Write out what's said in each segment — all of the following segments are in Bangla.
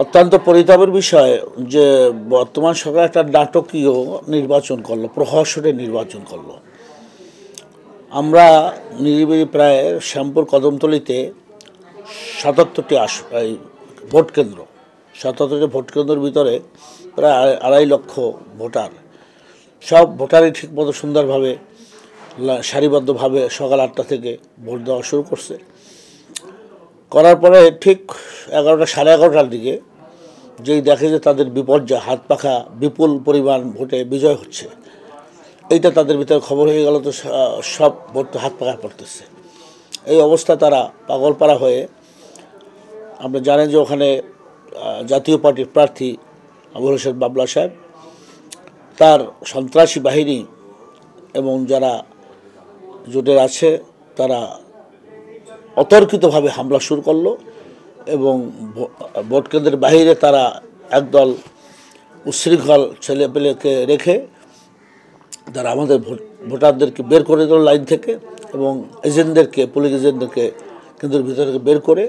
অত্যন্ত পরিতাপের বিষয় যে বর্তমান সরকার একটা নাটকীয় নির্বাচন করল, প্রহসনের নির্বাচন করল। আমরা নিরিবিলি প্রায় শ্যামপুর কদমতলিতে সাতাত্তরটি আস ভোট কেন্দ্র, সাতাত্তরটি ভোট কেন্দ্রের ভিতরে প্রায় আড়াই- আড়াই লক্ষ ভোটার। সব ভোটারই ঠিকমতো সুন্দরভাবে সারিবদ্ধভাবে সকাল আটটা থেকে ভোট দেওয়া শুরু করছে। করার পরে ঠিক এগারোটা, সাড়ে এগারোটার দিকে যেই দেখে যে তাদের বিপর্যয়, হাত পাখা বিপুল পরিমাণ ভোটে বিজয় হচ্ছে। এইটা তাদের ভিতরে খবর হয়ে গেল তো সব ভোট হাত পাখা পড়তেছে। এই অবস্থা তারা পাগলপাড়া হয়ে আপনি জানেন যে ওখানে জাতীয় পার্টির প্রার্থী আবুল হোসেন বাবলা সাহেব, তার সন্ত্রাসী বাহিনী এবং যারা জোটের আছে, তারা অতর্কিতভাবে হামলা শুরু করল। এবং ভোট কেন্দ্রের বাইরে তারা একদল উচ্ছৃঙ্খল ছেলেপেলেকে রেখে তারা আমাদের ভোট, ভোটারদেরকে বের করে দিল লাইন থেকে এবং এজেন্টদেরকে, পুলিশ এজেন্টদেরকে কেন্দ্রের ভিতরে বের করে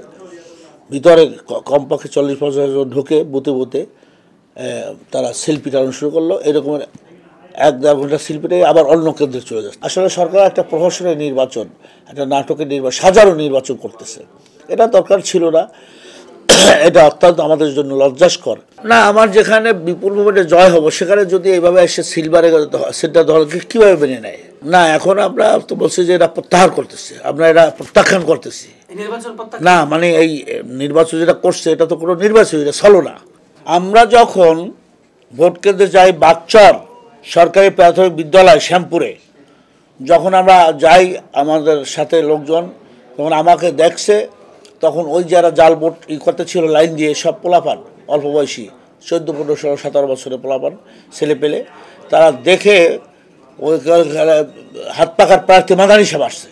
ভিতরে কমপক্ষে চল্লিশ পঞ্চাশ জন ঢুকে বুতে বুতে তারা সেলফি টানো শুরু করল। এরকমের এক দেড় ঘণ্টা শিল্পীটাই আবার অন্য কেন্দ্রে চলে যাচ্ছে। আসলে সরকার একটা প্রহসনের নির্বাচন, একটা নাটকের নির্বাচন সাজারও নির্বাচন করতেছে। এটা দরকার ছিল না। এটা অত্যন্ত আমাদের জন্য লজ্জাস্কর। না আমার যেখানে বিপুল ভোটে জয় হব সেখানে যদি এইভাবে এসে সিলভারে সেটা দলকে কীভাবে মেনে নেয়? না এখন আমরা তো বলছি যে এটা প্রত্যাহার করতেছি। আমরা এটা প্রত্যাখ্যান করতেছি। না মানে এই নির্বাচন যেটা করছে এটা তো কোনো নির্বাচন এটা চলো না। আমরা যখন ভোট কেন্দ্রে যাই বাগচর সরকারি প্রাথমিক বিদ্যালয় শ্যামপুরে যখন আমরা যাই আমাদের সাথে লোকজন তখন আমাকে দেখছে তখন ওই যারা জাল ভোট ই করতে ছিল লাইন দিয়ে সব পোলাপান অল্প বয়সী চোদ্দ পনেরো ষোলো সতেরো বছরের পোলাপান ছেলে পেলে তারা দেখে ওই হাত পাকার প্রার্থী মাদানি সাহেব আসছে।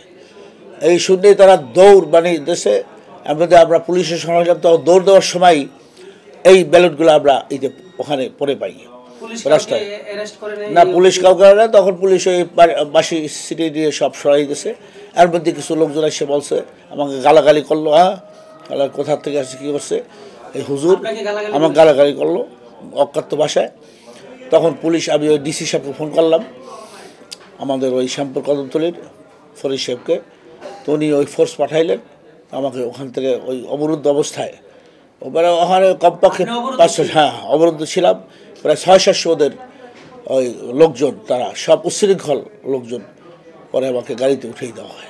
এই শুনেই তারা দৌড় মানে দেশে আমাদের আমরা পুলিশের সময় তো দৌড় দেওয়ার সময় এই ব্যালটগুলো আমরা এই যে ওখানে পরে পাই। রাস্তায়। না পুলিশ কাউকে তখন পুলিশ ওই বাসি সিটি দিয়ে সব সরাই দিয়েছে এর মধ্যে কিছু লোকজন এসে বলছে আমাকে গালাগালি করল হ্যাঁ? গালা কোথা থেকে আসছে কী করছে? এই হুজুর আমাকে গালাগালি করল অকাত্য ভাষায়। তখন পুলিশ আমি ওই ডিসি সাহেবকে ফোন করলাম। আমাদের ওই শ্যামপুর কদমতলির ফরিদ সাহেবকে। তো উনি ওই ফোর্স পাঠাইলেন আমাকে ওখান থেকে ওই অবরুদ্ধ অবস্থায়। ওখানে ওখানে কমপক্ষে পাঁচশো হ্যাঁ অবরুদ্ধ ছিলাম। প্রায় ছয় সাতশো ওদের ওই লোকজন তারা সব উচ্ছৃঙ্খল লোকজন। পরে আমাকে গাড়িতে উঠিয়ে দেওয়া হয়।